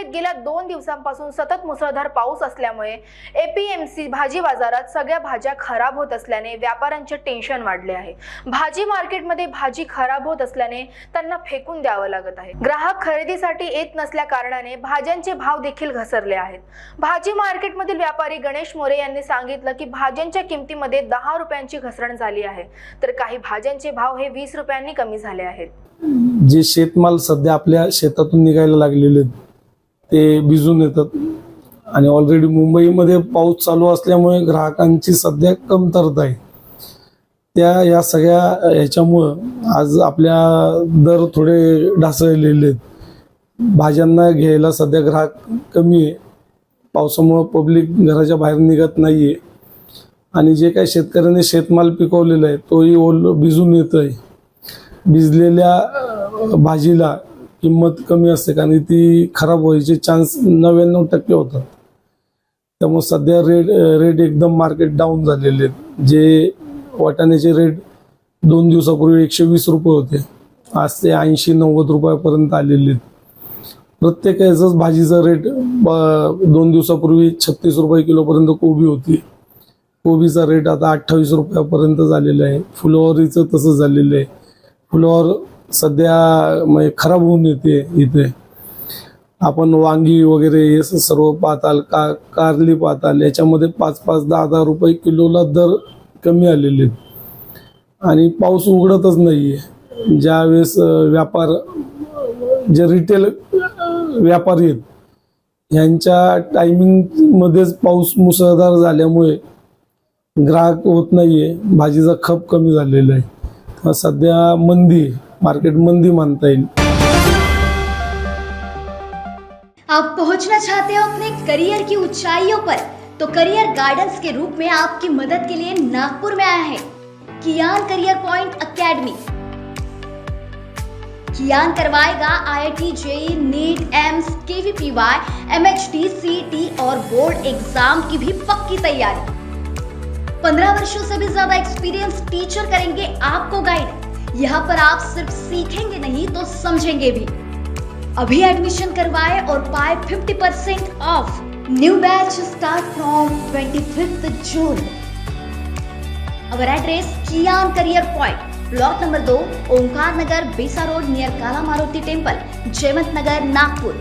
मुंबईत गेल्या दोन दिवसांपासून सतत मुसळधार पाऊस असल्यामुळे एपीएमसी भाजी बाजारात सगळ्या भाज्या खराब होत असल्याने व्यापाऱ्यांचे टेन्शन वाढले आहे. भाजी मार्केटमध्ये भाजी खराब होत असल्याने त्यांना फेकून द्यावं लागत आहे. ग्राहक खरेदीसाठी येत नसल्या कारणाने भाज्यांचे भाव देखील घसरले आहेत. भाजी मार्केटमधील व्यापारी गणेश मोरे यांनी सांगितलं की भाज्यांच्या किमतीमध्ये दहा रुपयांची घसरण झाली आहे. तर काही भाज्यांचे भाव हे वीस रुपयांनी कमी झाले आहेत. जे शेतमाल सध्या आपल्या शेतातून निघायला लागलेले आहेत, ते भिजून येतात. आणि ऑलरेडी मुंबईमध्ये पाऊस चालू असल्यामुळे ग्राहकांची सध्या कमतरता आहे. त्या या सगळ्या ह्याच्यामुळं आज आपल्या दर थोडे ढासळलेले आहेत. भाज्यांना घ्यायला सध्या ग्राहक कमी आहे. पावसामुळं पब्लिक घराच्या बाहेर निघत नाही आहे आणि जे काही शेतकऱ्यांनी शेतमाल पिकवलेला आहे तोही ओल भिजून येत आहे भिजलेल्या भाजीला किंमत कमी असते कारण ती खराब व्हायचे चान्स नव्याण्णव टक्के होतात. त्यामुळे सध्या रेट रेट एकदम मार्केट डाऊन झालेले आहेत. जे वाटाण्याचे रेट दोन दिवसापूर्वी एकशे वीस रुपये होते. आज ते ऐंशी नव्वद रुपयापर्यंत आलेले आहेत. प्रत्येक याचंच भाजीचा रेट ब- दोन दिवसापूर्वी छत्तीस रुपये किलोपर्यंत कोबी होती. कोबीचा रेट आता अठ्ठावीस रुपयापर्यंत झालेला आहे. फुलवारीचं तसं झालेलं आहे. फुलावर सध्या म्हणजे खराब होऊन येते इथे. आपण वांगी वगैरे हे सर्व पाहताल का कारली पाहताल. याच्यामध्ये पाच पाच दहा दहा रुपये किलोला दर कमी आलेले आहेत. आणि पाऊस उघडतच नाही आहे ज्यावेळेस व्यापार जे रिटेल व्यापारी आहेत ह्यांच्या टायमिंगमध्येच पाऊस मुसळधार झाल्यामुळे ग्राहक होत नाही आहे भाजीचा खप कमी झालेला आहे. सध्या मंदी आहे. मार्केट मंदी मानता येईल. आप पहुँचना चाहते हो अपने करियर की ऊंचाइयों पर तो करियर गाइडेंस के रूप में आपकी मदद के लिए नागपुर में आया है, कियान करियर पॉइंट एकेडमी कियान करवाएगा IIT JEE, NEET, AIIMS, KVPY MHT CET और बोर्ड एग्ज़ाम की भी पक्की तैयारी। पंद्रह वर्षों से भी ज़्यादा एक्सपीरियंस टीचर करेंगे आपको गाइड यहाँ पर आप सिर्फ़ सीखेंगे नहीं तो समझेंगे भी। अभी एडमिशन करवाए और पाए 50% percent off new batch start from 25th June our address Kiyan career point block number though Omkar Nagar Besa road near Kala Maruti temple Jaywant Nagar Nagpur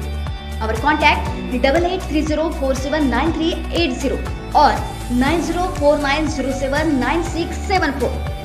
our contact double eight three zero four seven nine three eight zero और nine zero four nine zero seven nine six seven four